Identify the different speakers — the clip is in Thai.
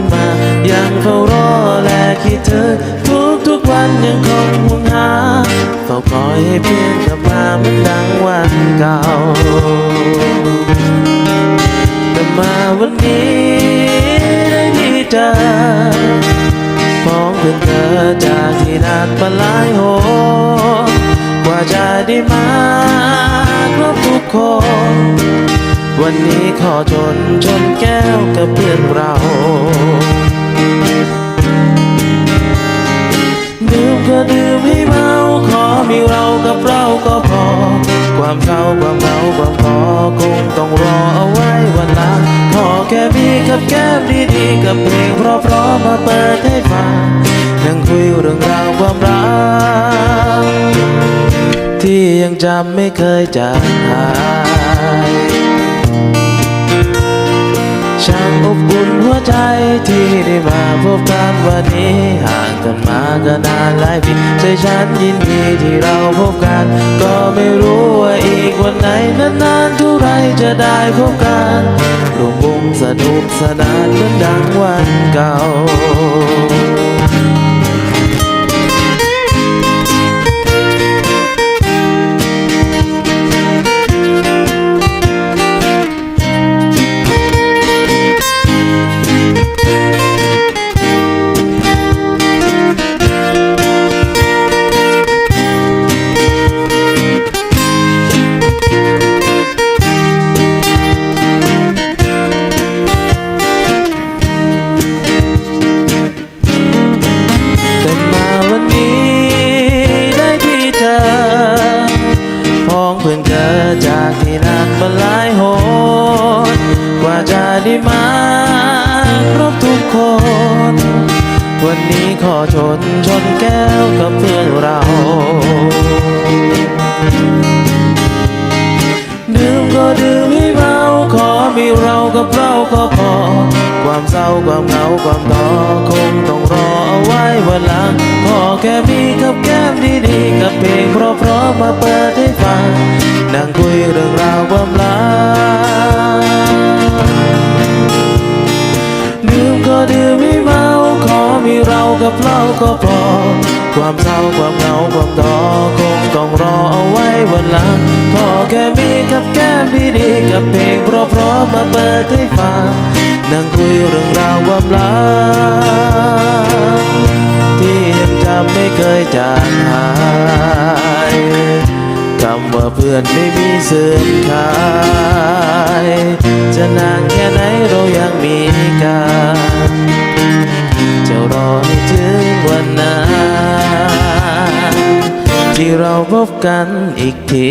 Speaker 1: ขึ้นมา ยังเฝ้ารอและคิดถึงทุกทุกวันยังคงห่วงหาเฝ้าคอยให้เพื่อนกลับมาเหมือนดังวันเก่า แต่มาวันนี้ได้มีเจอพ้องเพื่อนเธอจากที่นานมาหลายหกว่าจะได้มาครบทุกคนวันนี้ขอชนชนแก้วกับเพื่อนเรา มีกับแก้มดีๆกับเพลงเพราะๆมาเปิดให้ฟังนั่งคุยเรื่องราวความรักที่ยังจำไม่เคยจางหายช่างอบอุ่นหัวใจที่ได้มาพบกันวันนี้ห่างกันมาก็นานหลายปีใจฉันยินดีที่เราพบกัน ก็ไม่รู้ว่าอีกวันไหนนานๆเท่าไรจะได้พบกัน รวมวงสนุกสนานเหมือนดังวันเก่า อจอจากที่นานมาหลายหนกว่าจะได้มาครบทุกคน วันนี้ขอชนชนแก้วกับเพื่อนเราดื่มก็ดื่มให้เมาขอมีเรากับเราก็พอ ความเศร้าความเหงาความท้อคงต้องรอเอาไว้วันหลังขอแค่มีกับแก้มดีๆกับเพลงเพราะๆมา บเราก็พอ ความเศร้าความเหงาความท้อคงต้องรอเอาไว้วันหลังขอแค่มีกับแก้มดีๆกับเพลงเพราะๆมาเปิดให้ฟังนั่งคุยเรื่องราวความรักที่ยังจำไม่เคยจางหายคำว่าเพื่อนไม่มีเสื่อมคลาย จะนานแค่ไหนเรายังมีกันจะรอให้ ที่เราพบกันอีกที